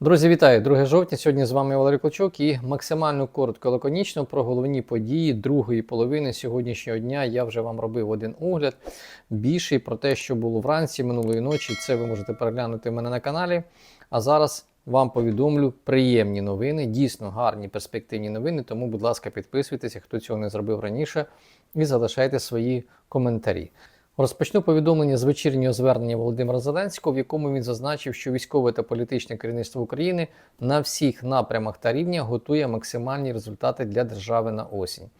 Друзі, вітаю! 2 жовтня. Сьогодні з вами Валерій Клочок і максимально коротко лаконічно про головні події другої половини сьогоднішнього дня. Я вже вам робив один огляд більший про те, що було вранці минулої ночі. Це ви можете переглянути в мене на каналі. А зараз вам повідомлю приємні новини, дійсно гарні перспективні новини. Тому, будь ласка, підписуйтеся, хто цього не зробив раніше, і залишайте свої коментарі. Розпочну повідомлення з вечірнього звернення Володимира Зеленського, в якому він зазначив, що військове та політичне керівництво України на всіх напрямах та рівнях готує максимальні результати для держави на осінь.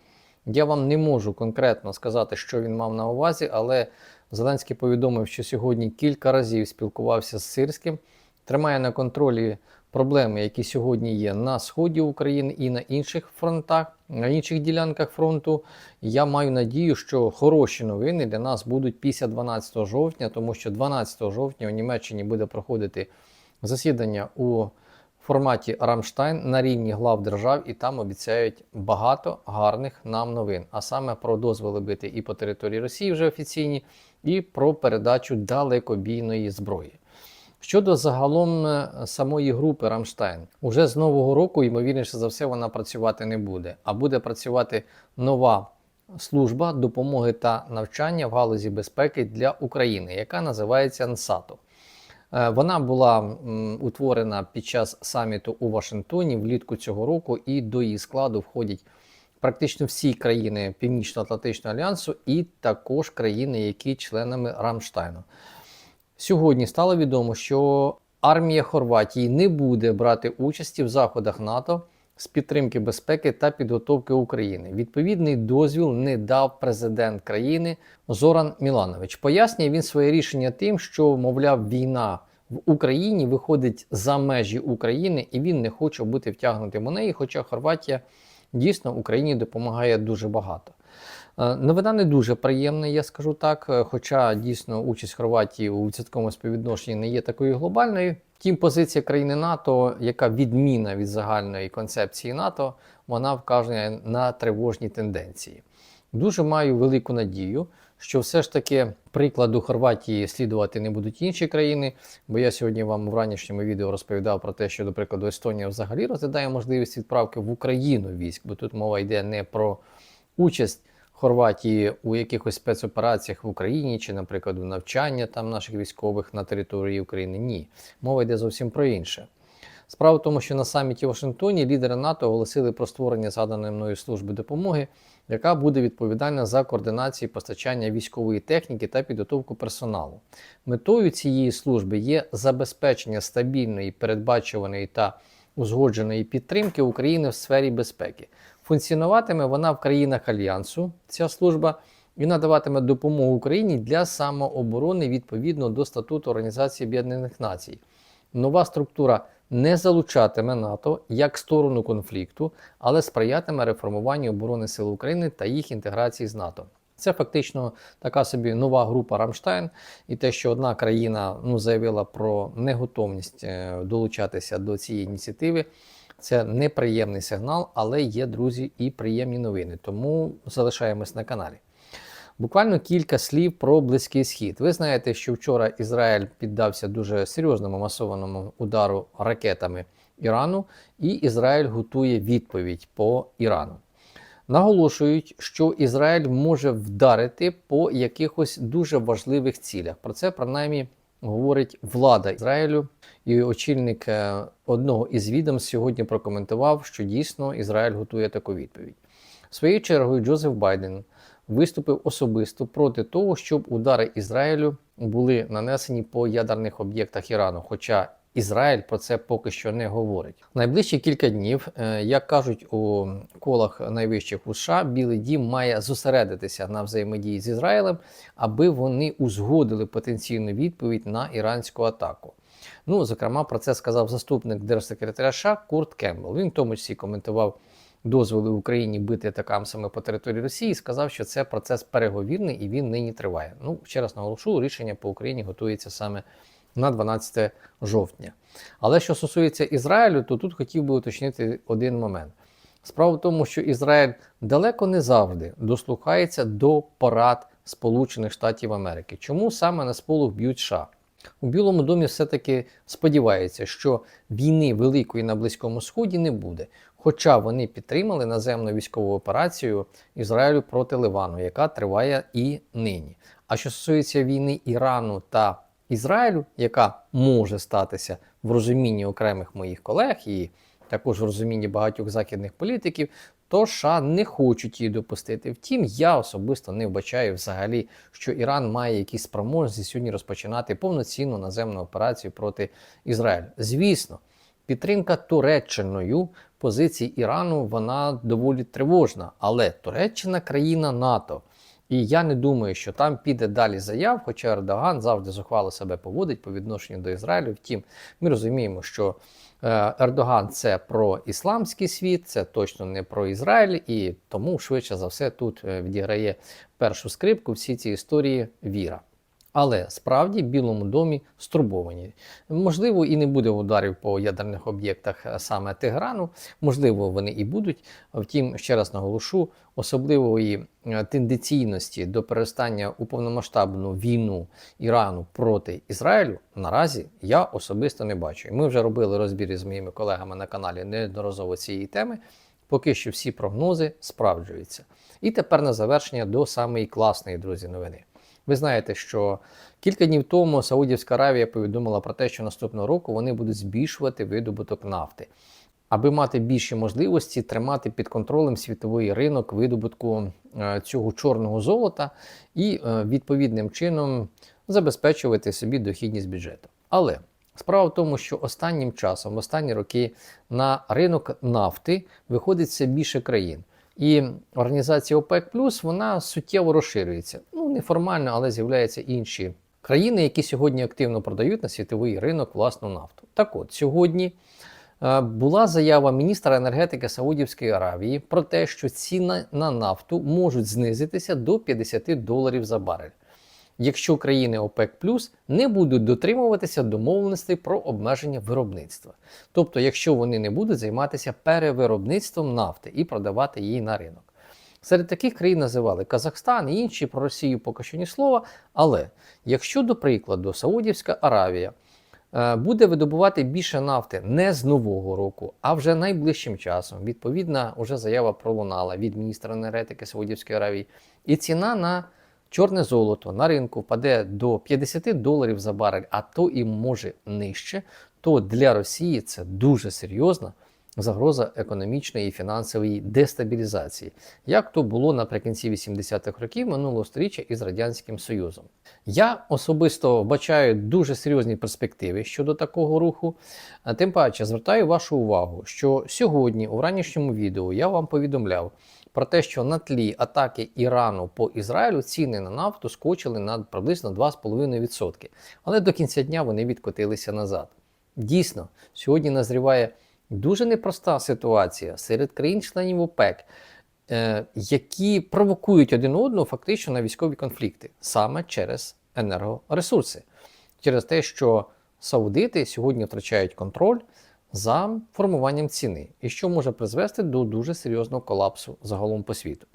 Я вам не можу конкретно сказати, що він мав на увазі, але Зеленський повідомив, що сьогодні кілька разів спілкувався з Сирським, тримає на контролі проблеми, які сьогодні є на сході України і на інших фронтах, на інших ділянках фронту. Я маю надію, що хороші новини для нас будуть після 12 жовтня, тому що 12 жовтня у Німеччині буде проходити засідання у форматі Рамштайн на рівні глав держав, і там обіцяють багато гарних нам новин, а саме про дозволи бити і по території Росії вже офіційні, і про передачу далекобійної зброї. Щодо загалом е, самої групи Рамштайн, уже з нового року, ймовірніше за все, вона працювати не буде, а буде працювати нова служба допомоги та навчання в галузі безпеки для України, яка називається НСАТО. Е, Вона була утворена під час саміту у Вашингтоні влітку цього року, і до її складу входять практично всі країни Північно-Атлантичного альянсу і також країни, які членами Рамштайну. Сьогодні стало відомо, що армія Хорватії не буде брати участі в заходах НАТО з підтримки безпеки та підготовки України. Відповідний дозвіл не дав президент країни Зоран Міланович. Пояснює він своє рішення тим, що, мовляв, війна в Україні виходить за межі України, і він не хоче бути втягнутим у неї, хоча Хорватія дійсно Україні допомагає дуже багато. Е, Новина не дуже приємна, я скажу так. е, Хоча дійсно участь Хорватії у відсотковому співвідношенні не є такою глобальною. Втім, позиція країни НАТО, яка відміна від загальної концепції НАТО, вона вказує на тривожні тенденції. Дуже маю велику надію, що все ж таки прикладу Хорватії слідувати не будуть інші країни. Бо я сьогодні вам у ранішньому відео розповідав про те, що, до прикладу, Естонія взагалі розглядає можливість відправки в Україну військ, бо тут мова йде не про участь. Хорватії у якихось спецопераціях в Україні чи, наприклад, у навчання там наших військових на території України. Ні, мова йде зовсім про інше. Справа в тому, що на саміті в Вашингтоні лідери НАТО оголосили про створення згаданої мною служби допомоги, яка буде відповідальна за координацію постачання військової техніки та підготовку персоналу. Метою цієї служби є забезпечення стабільної, передбачуваної та узгодженої підтримки України в сфері безпеки. Функціонуватиме вона в країнах Альянсу, ця служба, і надаватиме допомогу Україні для самооборони відповідно до статуту Організації Об'єднаних Націй. Нова структура не залучатиме НАТО як сторону конфлікту, але сприятиме реформуванню оборони Сил України та їх інтеграції з НАТО. Це фактично така собі нова група Рамштайн, і те, що одна країна ну, заявила про неготовність е, долучатися до цієї ініціативи, це неприємний сигнал, але є, друзі, і приємні новини. Тому залишаємось на каналі. Буквально кілька слів про Близький Схід. Ви знаєте, що вчора Ізраїль піддався дуже серйозному масованому удару ракетами Ірану, і Ізраїль готує відповідь по Ірану. Наголошують, що Ізраїль може вдарити по якихось дуже важливих цілях. Про це принаймні говорить влада Ізраїлю. І очільник е, одного із відомств сьогодні прокоментував, що дійсно Ізраїль готує таку відповідь. Своєю чергою Джозеф Байден виступив особисто проти того, щоб удари Ізраїлю були нанесені по ядерних об'єктах Ірану. Хоча Ізраїль про це поки що не говорить. Найближчі кілька днів, е, як кажуть у колах найвищих у США, Білий Дім має зосередитися на взаємодії з Ізраїлем, аби вони узгодили потенційну відповідь на іранську атаку. Ну, зокрема, про це сказав заступник держсекретаря США Курт Кембл. Він в тому числі коментував дозволи Україні бити атакам саме по території Росії, і сказав, що це процес переговірний і він нині триває. Ну, ще раз наголошу, рішення по Україні готується саме на 12 жовтня. Але що стосується Ізраїлю, то тут хотів би уточнити один момент. Справа в тому, що Ізраїль далеко не завжди дослухається до порад Сполучених Штатів Америки. Чому саме на сполох б'ють США? У Білому домі все-таки сподіваються, що війни великої на Близькому Сході не буде. Хоча вони підтримали наземну військову операцію Ізраїлю проти Ливану, яка триває і нині. А що стосується війни Ірану та Ізраїлю, яка може статися в розумінні окремих моїх колег і також в розумінні багатьох західних політиків, то США не хочуть її допустити. Втім, я особисто не вбачаю взагалі, що Іран має якісь спроможності сьогодні розпочинати повноцінну наземну операцію проти Ізраїлю. Звісно, підтримка Туреччиною позицій Ірану вона доволі тривожна, але Туреччина країна НАТО. І я не думаю, що там піде далі заяв, хоча Ердоган завжди зухвало себе поводить по відношенню до Ізраїлю. Втім, ми розуміємо, що е, Ердоган це про ісламський світ, це точно не про Ізраїль, і тому швидше за все тут е, відіграє першу скрипку всі ці історії віра. Але справді в Білому домі стурбовані. Можливо, і не буде ударів по ядерних об'єктах саме Теграну, можливо, вони і будуть. Втім, ще раз наголошу, особливої е, тенденційності до перестання у повномасштабну війну Ірану проти Ізраїлю наразі я особисто не бачу. Ми вже робили розбір з моїми колегами на каналі неодноразово цієї теми. Поки що всі прогнози справджуються. І тепер на завершення до самої класної, друзі, новини. Ви знаєте, що кілька днів тому Саудівська Аравія повідомила про те, що наступного року вони будуть збільшувати видобуток нафти, аби мати більші можливості тримати під контролем світовий ринок видобутку е, цього чорного золота і е, відповідним чином забезпечувати собі дохідність бюджету. Але Справа в тому, що останнім часом, в останні роки, на ринок нафти виходить все більше країн. І організація ОПЕК вона суттєво розширюється. Ну, неформально, але з'являються інші країни, які сьогодні активно продають на світовий ринок власну нафту. Так от, сьогодні е, була заява міністра енергетики Саудівської Аравії про те, що ціни на нафту можуть знизитися до 50 доларів за барель якщо країни ОПЕК не будуть дотримуватися домовленостей про обмеження виробництва. Тобто, якщо вони не будуть займатися перевиробництвом нафти і продавати її на ринок. Серед таких країн називали Казахстан і інші про Росію поки що ні слова. Але якщо, до прикладу, Саудівська Аравія е, буде видобувати більше нафти не з нового року, а вже найближчим часом, відповідна вже заява пролунала від міністра енергетики Саудівської Аравії, і ціна на чорне золото на ринку впаде до 50 доларів за барель, а то і може нижче, то для Росії це дуже серйозна загроза економічної і фінансової дестабілізації, як то було наприкінці 80-х років минулого століття із Радянським Союзом. Я особисто вбачаю дуже серйозні перспективи щодо такого руху. Тим паче звертаю вашу увагу, що сьогодні, у ранішньому відео, я вам повідомляв про те, що на тлі атаки Ірану по Ізраїлю ціни на нафту скочили на приблизно 2,5%. Але до кінця дня вони відкотилися назад. Дійсно, сьогодні назріває дуже непроста ситуація серед країн-членів ОПЕК, е, які провокують один одного фактично на військові конфлікти саме через енергоресурси, через те, що саудити сьогодні втрачають контроль за формуванням ціни, і що може призвести до дуже серйозного колапсу загалом по світу.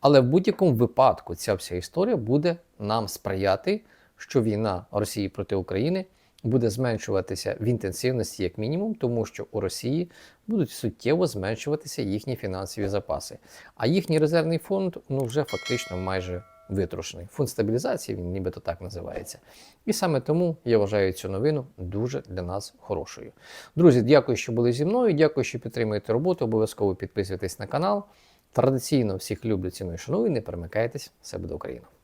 Але в будь-якому випадку ця вся історія буде нам сприяти, що війна Росії проти України буде зменшуватися в інтенсивності, як мінімум, тому що у Росії будуть суттєво зменшуватися їхні фінансові запаси. А їхній резервний фонд ну вже фактично майже витрушений. Фонд стабілізації, він нібито так називається. І саме тому я вважаю цю новину дуже для нас хорошою. Друзі, дякую, що були зі мною. Дякую, що підтримуєте роботу. Обов'язково підписуйтесь на канал. Традиційно всіх люблю ціную шаную. Не перемикайтесь, все буде Україна!